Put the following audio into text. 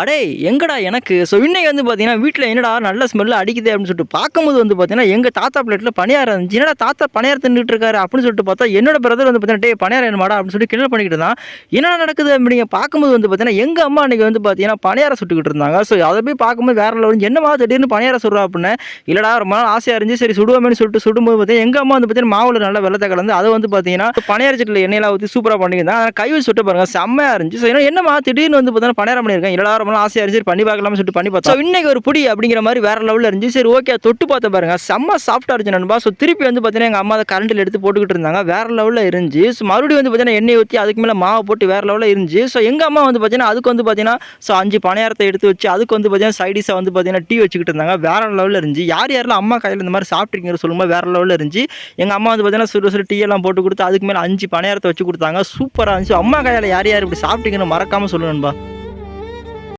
அடே எங்கடா எனக்கு? ஸோ இன்னைக்கு வந்து பார்த்தீங்கன்னா வீட்டில் என்னடா நல்ல ஸ்மெல் அடிக்குது அப்படின்னு சொல்லிட்டு பார்க்கும்போது வந்து பார்த்தீங்கன்னா எங்கள் தாத்தா பிளேட்டில் பணியாரம் இருந்துச்சு. என்னடா தாத்தா பணியாரம் தின்னுட்டு இருக்காரு அப்படின்னு சொல்லிட்டு பார்த்தா என்னோட பிரதர் வந்து பார்த்தீங்கன்னா டே பணியாரம் என்னமாடா அப்படின்னு சொல்லி கிண்டல் பண்ணிக்கிட்டு இருந்தான். என்ன நடக்குது? அப்படிங்க பார்க்கும்போது வந்து பார்த்தீங்கன்னா எங்கள் அம்மா அன்றைக்கி வந்து பார்த்தீங்கன்னா பணியாரம் சுட்டுக்கிட்டு இருந்தாங்க. ஸோ அதை போய் பார்க்கும்போது வேற லெவல் என்னமா திடீர்னு பணியாரம் சுடுறா? அப்படின்னு. இல்லடா ரொம்ப நாள் ஆசையாக இருந்துச்சு. சரி சுடுவோமேனு சொல்லிட்டு சுடும்போது பார்த்தீங்கன்னா எங்கள் அம்மா வந்து பார்த்தீங்கன்னா மாவில் நல்ல வெள்ளத்தை கலந்து அதை வந்து பார்த்தீங்கன்னா பணியார சட்டில் எண்ணெயெல்லாம் ஊற்றி சூப்பராக பண்ணியிருந்தாங்க அதை கை வச்சு சுட்டு பாருங்கள் செம்மையாக இருந்துச்சு. ஸோ என்னமா திடீர்னு வந்து பார்த்தீங்கன்னா பணியாரம் பண்ணியிருக்கேன். இல்லடா ரொம்ப ஆசையாக இருந்துச்சு சரி பண்ணி பார்க்கலாம்னு சொல்லிட்டு பண்ணி பார்த்தோம். இன்னைக்கு ஒரு புடி அப்படிங்கிற மாதிரி வேற லெவலில் இருந்துச்சு. சரி ஓகே தொட்டு பார்த்து பாருங்க. செம்ம சாஃப்டாக இருந்துச்சு நண்பா. ஸோ திருப்பி வந்து பார்த்தீங்கன்னா எங்கள் அம்மா அதை கரண்டில் எடுத்து போட்டுக்கிட்டு இருந்தாங்க. வேற லெவலில் இருந்துச்சு. ஸோ மறுபடியும் வந்து பார்த்தீங்கன்னா எண்ணெய் ஊற்றி அதுக்கு மேலே மாவு போட்டு வேற லெவலில் இருந்துச்சு. ஸோ எங்கள் அம்மா வந்து பார்த்தீங்கன்னா அதுக்கு வந்து பார்த்தீங்கன்னா ஸோ அஞ்சு பணியாரத்தை எடுத்து வச்சு அதுக்கு வந்து பார்த்தீங்கன்னா சைடிஸாக வந்து பார்த்தீங்கன்னா டீ வச்சுக்கிட்டு இருந்தாங்க. வேற லெவலில் இருந்துச்சு. யார் யாரெல்லாம் அம்மா கையில் இந்த மாதிரி சாப்பிட்ருக்கீங்க சொல்லும்போது வேற லெவலில் இருந்துச்சு. எங்கள் அம்மா வந்து பார்த்தீங்கன்னா சுடு சுடு டீ எல்லாம் போட்டு கொடுத்து அதுக்கு மேலே அஞ்சு பணியாரத்தை வச்சு கொடுத்தாங்க. சூப்பராக இருந்துச்சு. அம்மா கையால் யார் யார் இப்படி சாப்பிட்டீங்கன்னு மறக்காமல் சொல்லணும்பா